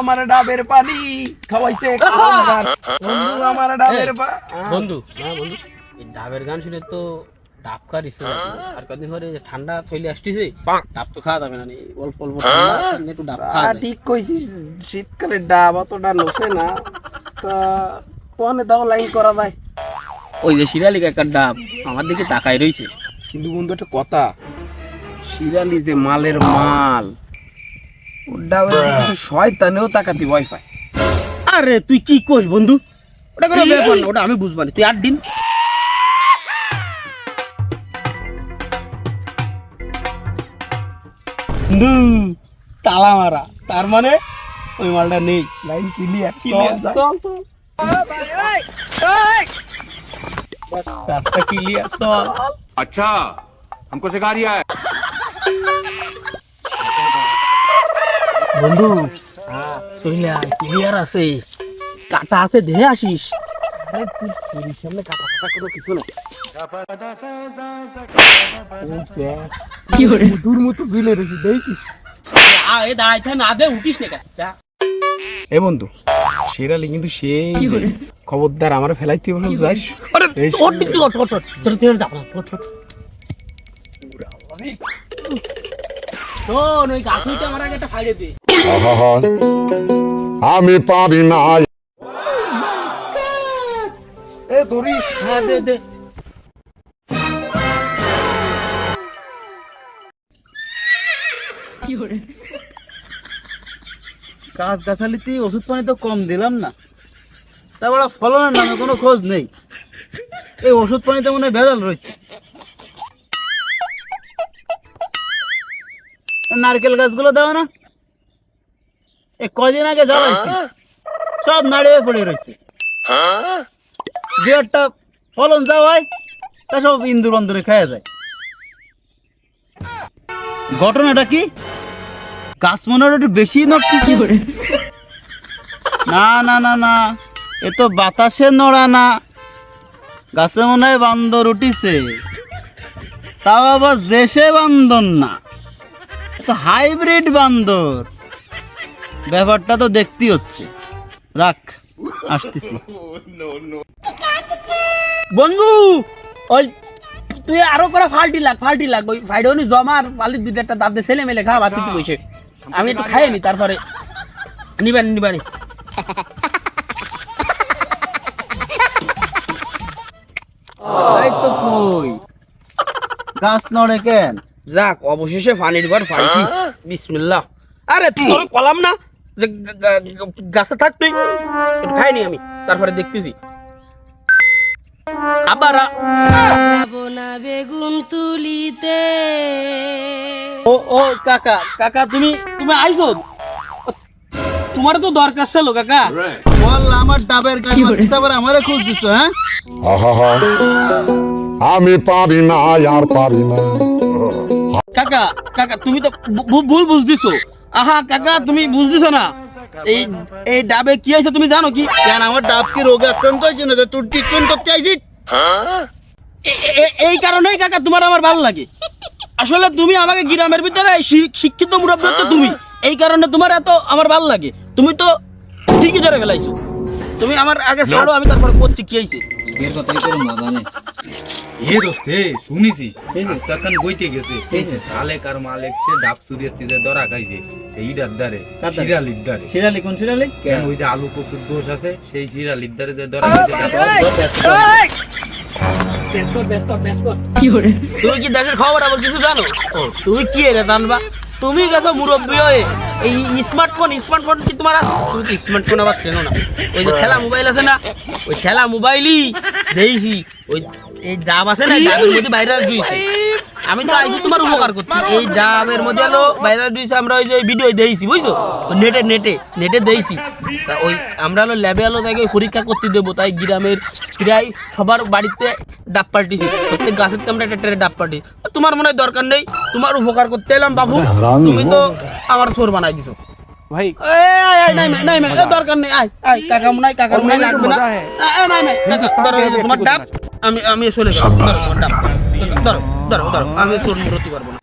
আমার ডাবের পানি খাওয়াইছে বন্ধু আমার ডাবের পা বন্ধু না বন্ধু এই ডাবের গান শুনে তো ডাব খাওয়ার ইচ্ছে আর কদিন পরে ঠান্ডা চলে আসতেছে ডাব তো খাওয়া যাবে না অল্প অল্প ঠান্ডা একটু ডাব খাওয়া ঠিক কইছিস শীতকালে ডাব অতটা নসে না। তা কোনে দাও লাইন করা যায়। ওই যে শিরালি কাকার ডাব আমার দিকে তাকাই রইছে। কিন্তু বন্ধু একটা কথা। শিরালি যে মালের মাল ওর ডাবের দিকে তো শয়তানেও তাকাতি ভয় পায় আরে তুই কি কোস বন্ধু ওটা কোনো ব্যাপার না ওটা আমি বুঝবানি তুই আট দিন বন্ধু তালা মারা তার মানে ওই মালটা নেই লাইন ক্লিয়ার Clear, চল চল রাস্তা ক্লিয়ার চল अच्छा हमको सिखा रिया है বন্ধু ক্লিয়ার আছে? কাটা আছে আসিস। তুই সামনে কাটা কাটা করে কিছু না। কি করে? দূর মতো ঝুলে রয়েছে দেখিস এ দাঁড়াই না দে উঠিস না এ বন্ধু শিরালি কিন্তু সেই খবরদার আমার ফেলাইতে বলে যাস। শোন, ওই গাছ আমার আগে একটা ফাইড়ে দে। আহা আমি পারি না। এ ধরিস হ্যাঁ। গাছ গাছালিতে ওষুধ পানি তো কম দিলাম না। তারপরে ফলনের নামে কোনো খোঁজ নেই। এই ওষুধ পানিতে মনে হয় ভেজাল রয়েছে। নারকেল গাছগুলো দাও না। এই কদিন আগে জ্বালাইছি সব নাড়িয়ে পড়ে রয়েছে। দু একটা ফলন যাওয়ায় তা সব ইন্দুর বন্দরে খাওয়া যায়। ঘটনাটা কি? গাছ মনে হয় একটু বেশি নড়তেছে। না না না না। এ তো বাতাসে নড়া না। গাছে মনে হয় বান্দর উঠিছে। তাও আবার দেশে বান্দর না। এ তো হাইব্রিড বান্দর। ব্যাপারটা তো দেখতেই হচ্ছে। রাখ আসতেছি। বন্ধু ওই তুই আরও করে ফাল্টি লাগ ফাল্টি লাগ। ওই ফাইডে উনি জমার পালির দুটো একটা দাঁতে ছেলে মেলে খাওয়া বাতি বসে। আমি একটু খাইয়ে নি তারপরে। নিবানি নিবানি। এই তো কই? গাছ নড়ে কেন? যাক অবশেষে পানির ঘর পাইছি বিসমিল্লাহ। আরে তুই কলাম না? যে গাছে থাক তুই একটু খাইনি আমি তারপরে দেখতেছি। আবার বেগুন তুলিতে। ও ও কাকা কাকা তুমি তুমি আইছো? তোমার তো দরকার ছিল কাকা। বল আমার ডাবের মারতে আবার আমারে খুঁজ দিছ হ্যাঁ? আহা আমি পারি না আর পারি না। কাকা কাকা তুমি তো ভুল বুঝতেছো আহা কাকা তুমি বুঝতেছো না। এই এই ডাবে কি হয়েছে তুমি জানো কি? কেন আমার ডাব কি রোগে আক্রান্ত হয়েছে না যে তুই ট্রিটমেন্ট করতে আইছিস এই কারণেই কাকা তোমার আমার ভালো লাগে। আসলে তুমি আমাকে গ্রামের ভিতরে শিক্ষিত মুরব্বী হচ্ছে তুমি। এই কারণে তোমার এত আমার ভালো লাগে। তুমি তো ঠিকই ধরে ফেলাইছো। তুমি আমার আগে ছাড়ো আমি তারপর করছি কি হয়েছে? এর কথাই তোর মজা নেই এ দোস্তে শুনিছিস? তখন বইতে গেছে। সালেক আর মালেক সে ডাব চুরিয়ে ধরা খাইছে। এইটার দ্বারে কার দ্বারে? শিরালির দ্বারে। শিরালি কোন শিরালি? কেন? ওই যে আলু কচুর দোষ আছে সেই শিরালির দ্বারে যে ধরা তুমি কি দেশের খবর? আবার কিছু জানো? ও তুমি কি রে জানবা? তুমি গেছো মুরব্বী হয়ে। এই স্মার্টফোন স্মার্টফোন কি তোমার তুমি তো স্মার্টফোন আবার চেনো না। ওই যে খেলা মোবাইল আছে না? ওই খেলা মোবাইলই দেখছি ওই এই ডাব আছে না? ডাবের মধ্যে ভাইরাস দিয়েছে আমি তো আইছি তোমার উপকার করতে। এই ডাবের মধ্যে হলো ভাইরাস দিয়েছে আমরা ওই যে ভিডিও দেইছি বুঝছ? নেটে নেটে নেটে দেইছি। তা ওই আমরা হলো ল্যাবে হলো তাকে পরীক্ষা করতে দেবো তাই গ্রামের প্রায় সবার বাড়িতে ডাব পাল্টিছি। প্রত্যেক গাছের তো আমরা একটা একটা ডাব পাল্টি। তোমার মনে হয় দরকার নেই? তোমার উপকার করতে এলাম বাবু। তুমি তো আমার সোর বানাই দিছো। ভাই। এই, এই, এই, নাই, নাই, নাই, নাই, দরকার নেই আয় আয়। কাকা মনে হয় কাকার মনে লাগবে না? এই, এই, নাই, নাই, কাকা, ধরো, তোমার ডাব আমি আমি চলে যাব ধরো, ধরো ধরো আমি তোর মুরতি পারব না।